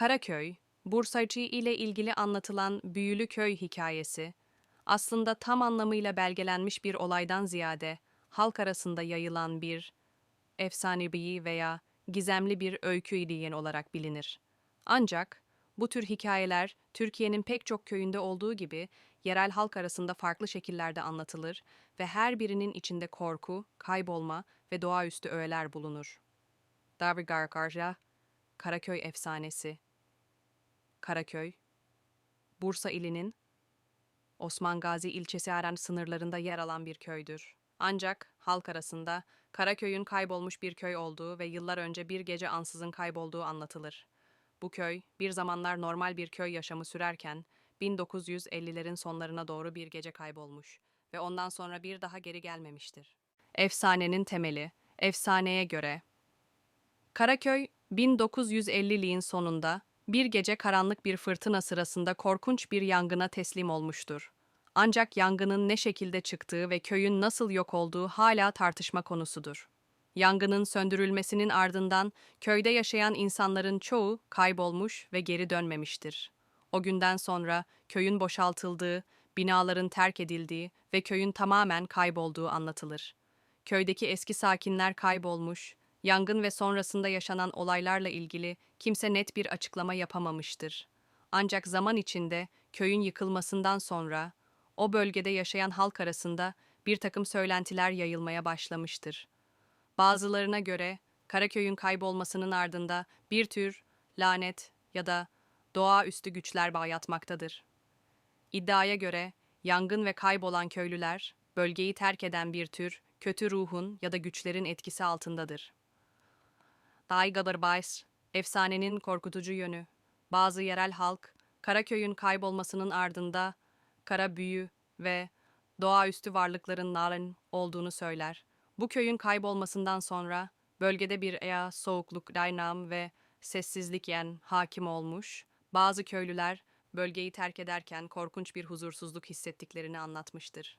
Karaköy, Bursacı ile ilgili anlatılan büyülü köy hikayesi, aslında tam anlamıyla belgelenmiş bir olaydan ziyade halk arasında yayılan bir efsanevi veya gizemli bir öykü iliğin olarak bilinir. Ancak bu tür hikayeler Türkiye'nin pek çok köyünde olduğu gibi yerel halk arasında farklı şekillerde anlatılır ve her birinin içinde korku, kaybolma ve doğaüstü öğeler bulunur. Darvigargarja, Karaköy Efsanesi Karaköy, Bursa ilinin Osman Gazi ilçesi Eren sınırlarında yer alan bir köydür. Ancak halk arasında Karaköy'ün kaybolmuş bir köy olduğu ve yıllar önce bir gece ansızın kaybolduğu anlatılır. Bu köy bir zamanlar normal bir köy yaşamı sürerken 1950'lerin sonlarına doğru bir gece kaybolmuş ve ondan sonra bir daha geri gelmemiştir. Efsanenin temeli, efsaneye göre Karaköy 1950'liğin sonunda bir gece karanlık bir fırtına sırasında korkunç bir yangına teslim olmuştur. Ancak yangının ne şekilde çıktığı ve köyün nasıl yok olduğu hala tartışma konusudur. Yangının söndürülmesinin ardından köyde yaşayan insanların çoğu kaybolmuş ve geri dönmemiştir. O günden sonra köyün boşaltıldığı, binaların terk edildiği ve köyün tamamen kaybolduğu anlatılır. Köydeki eski sakinler kaybolmuş, yangın ve sonrasında yaşanan olaylarla ilgili kimse net bir açıklama yapamamıştır. Ancak zaman içinde köyün yıkılmasından sonra o bölgede yaşayan halk arasında bir takım söylentiler yayılmaya başlamıştır. Bazılarına göre Karaköy'ün kaybolmasının ardında bir tür lanet ya da doğaüstü güçler bağ yatmaktadır. İddiaya göre yangın ve kaybolan köylüler bölgeyi terk eden bir tür kötü ruhun ya da güçlerin etkisi altındadır. Daigabırbays, efsanenin korkutucu yönü. Bazı yerel halk, Karaköy'ün kaybolmasının ardında kara büyü ve doğaüstü varlıkların narin olduğunu söyler. Bu köyün kaybolmasından sonra bölgede bir ea soğukluk, daynam ve sessizlik yen hakim olmuş. Bazı köylüler bölgeyi terk ederken korkunç bir huzursuzluk hissettiklerini anlatmıştır.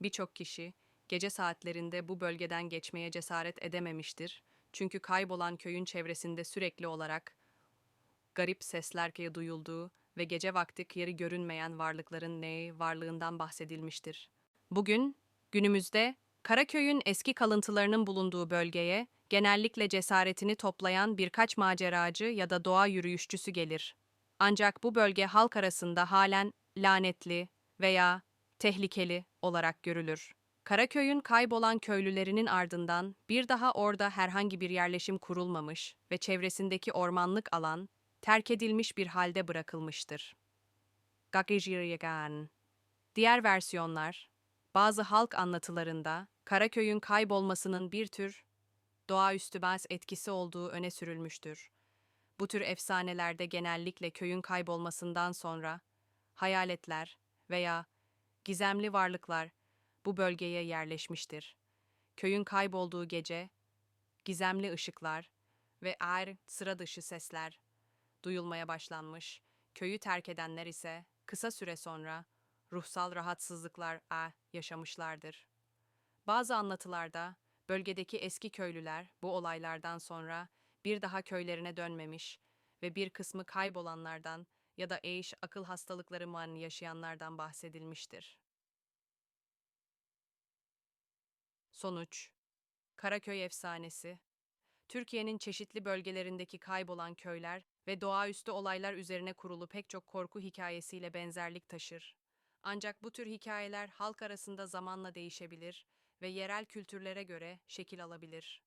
Birçok kişi gece saatlerinde bu bölgeden geçmeye cesaret edememiştir. Çünkü kaybolan köyün çevresinde sürekli olarak garip sesler duyulduğu ve gece vakti yeri görünmeyen varlıkların ne varlığından bahsedilmiştir. Bugün, günümüzde Karaköy'ün eski kalıntılarının bulunduğu bölgeye genellikle cesaretini toplayan birkaç maceracı ya da doğa yürüyüşçüsü gelir. Ancak bu bölge halk arasında halen lanetli veya tehlikeli olarak görülür. Karaköy'ün kaybolan köylülerinin ardından bir daha orada herhangi bir yerleşim kurulmamış ve çevresindeki ormanlık alan terk edilmiş bir halde bırakılmıştır. Gagijiryagan Diğer versiyonlar, bazı halk anlatılarında Karaköy'ün kaybolmasının bir tür doğaüstü baz etkisi olduğu öne sürülmüştür. Bu tür efsanelerde genellikle köyün kaybolmasından sonra hayaletler veya gizemli varlıklar bu bölgeye yerleşmiştir. Köyün kaybolduğu gece gizemli ışıklar ve ağır sıra dışı sesler duyulmaya başlanmış. Köyü terk edenler ise kısa süre sonra ruhsal rahatsızlıklar a yaşamışlardır. Bazı anlatılarda bölgedeki eski köylüler bu olaylardan sonra bir daha köylerine dönmemiş ve bir kısmı kaybolanlardan ya da eş akıl hastalıkları man yaşayanlardan bahsedilmiştir. Sonuç Karaköy efsanesi Türkiye'nin çeşitli bölgelerindeki kaybolan köyler ve doğaüstü olaylar üzerine kurulu pek çok korku hikayesiyle benzerlik taşır. Ancak bu tür hikayeler halk arasında zamanla değişebilir ve yerel kültürlere göre şekil alabilir.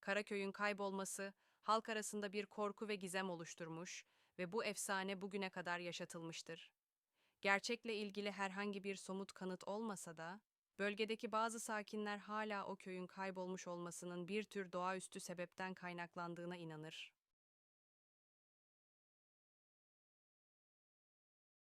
Karaköy'ün kaybolması halk arasında bir korku ve gizem oluşturmuş ve bu efsane bugüne kadar yaşatılmıştır. Gerçekle ilgili herhangi bir somut kanıt olmasa da, bölgedeki bazı sakinler hala o köyün kaybolmuş olmasının bir tür doğaüstü sebepten kaynaklandığına inanır.